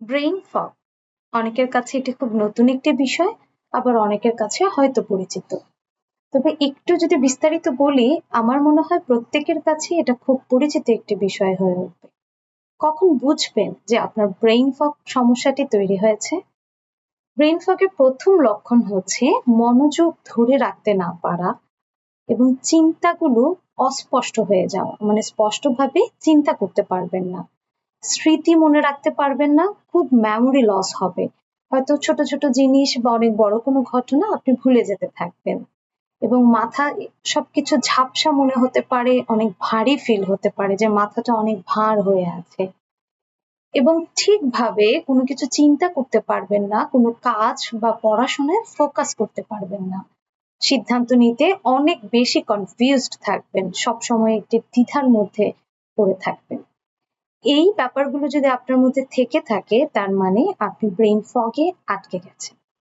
Brain fog অনেকের কাছে এটি খুব নতুন একটি বিষয়, আবার অনেকের কাছে হয়তো পরিচিত। তবে একটু যদি বিস্তারিত বলি, আমার মনে হয় প্রত্যেকের কাছে এটা খুব পরিচিত একটি বিষয় হয়ে উঠবে। কখন বুঝবেন যে আপনার ব্রেইন ফগ সমস্যাটি তৈরি হয়েছে? ব্রেইন ফগের প্রথম লক্ষণ হচ্ছে মনোযোগ ধরে রাখতে না পারা এবং চিন্তাগুলো অস্পষ্ট হয়ে যাওয়া। মানে স্পষ্টভাবে চিন্তা করতে পারবেন না। স্মৃতি মনে রাখতে পারবেন না, খুব মেমোরি লস হবে। হয়তো ছোট ছোট জিনিস বা অনেক বড় কোনো ঘটনা আপনি ভুলে যেতে থাকবেন। এবং মাথা, সবকিছু ঝাপসা মনে হতে পারে, অনেক ভারী ফিল হতে পারে যে মাথাটা অনেক ভার হয়ে আছে। এবং ঠিকভাবে কোনো কিছু চিন্তা করতে পারবেন না, কোনো কাজ বা পড়াশোনায় ফোকাস করতে পারবেন না। সিদ্ধান্ত নিতে অনেক বেশি কনফিউজড থাকবেন, সবসময় একটি দ্বিধার মধ্যে পড়ে থাকবেন। এই ব্যাপারগুলো যদি আপনার মধ্যে থেকে থাকে তার মানে আপনি ব্রেইন ফগে আটকে গেছেন।